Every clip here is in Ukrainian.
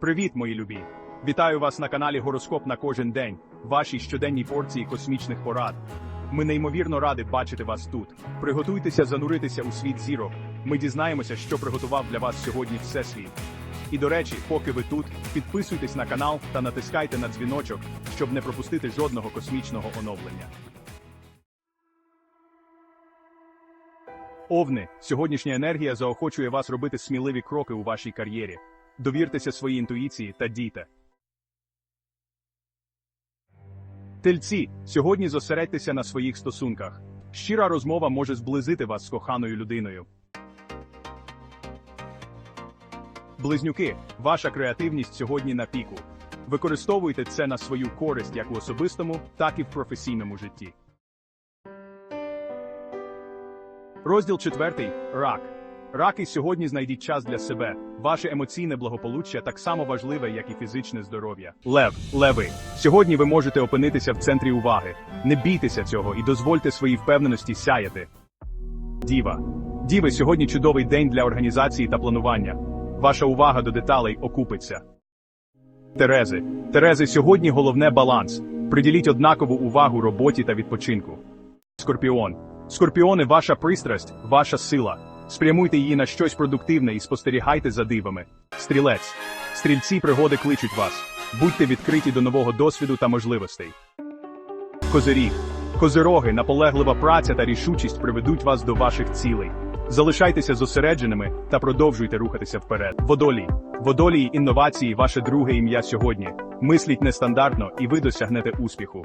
Привіт, мої любі! Вітаю вас на каналі Гороскоп на кожен день, вашій щоденній порції космічних порад. Ми неймовірно раді бачити вас тут. Приготуйтеся зануритися у світ зірок. Ми дізнаємося, що приготував для вас сьогодні Всесвіт. І до речі, поки ви тут, підписуйтесь на канал та натискайте на дзвіночок, щоб не пропустити жодного космічного оновлення. Овни, сьогоднішня енергія заохочує вас робити сміливі кроки у вашій кар'єрі. Довіртеся своїй інтуїції та дійте. Тельці, сьогодні зосередьтеся на своїх стосунках. Щира розмова може зблизити вас з коханою людиною. Близнюки, ваша креативність сьогодні на піку. Використовуйте це на свою користь як у особистому, так і в професійному житті. Розділ четвертий рак. Раки сьогодні знайдіть час для себе. Ваше емоційне благополуччя так само важливе, як і фізичне здоров'я. Лев, леви. Сьогодні ви можете опинитися в центрі уваги. Не бійтеся цього і дозвольте своїй впевненості сяяти. Діва. Діви, сьогодні чудовий день для організації та планування. Ваша увага до деталей окупиться. Терези. Терези, сьогодні головне баланс. Приділіть однакову увагу роботі та відпочинку. Скорпіон. Скорпіони, ваша пристрасть, ваша сила. Спрямуйте її на щось продуктивне і спостерігайте за дивами. Стрілець. Стрільці пригоди кличуть вас. Будьте відкриті до нового досвіду та можливостей. Козиріг. Козироги, наполеглива праця та рішучість приведуть вас до ваших цілей. Залишайтеся зосередженими та продовжуйте рухатися вперед. Водолій. Водолії інновації ваше друге ім'я сьогодні. Мисліть нестандартно і ви досягнете успіху.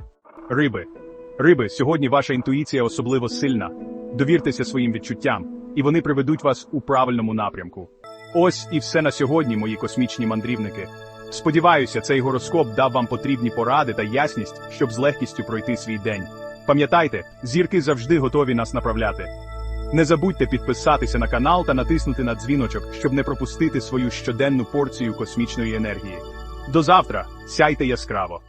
Риби. Риби, сьогодні ваша інтуїція особливо сильна. Довіртеся своїм відчуттям, і вони приведуть вас у правильному напрямку. Ось і все на сьогодні, мої космічні мандрівники. Сподіваюся, цей гороскоп дав вам потрібні поради та ясність, щоб з легкістю пройти свій день. Пам'ятайте, зірки завжди готові нас направляти. Не забудьте підписатися на канал та натиснути на дзвіночок, щоб не пропустити свою щоденну порцію космічної енергії. До завтра, сяйте яскраво!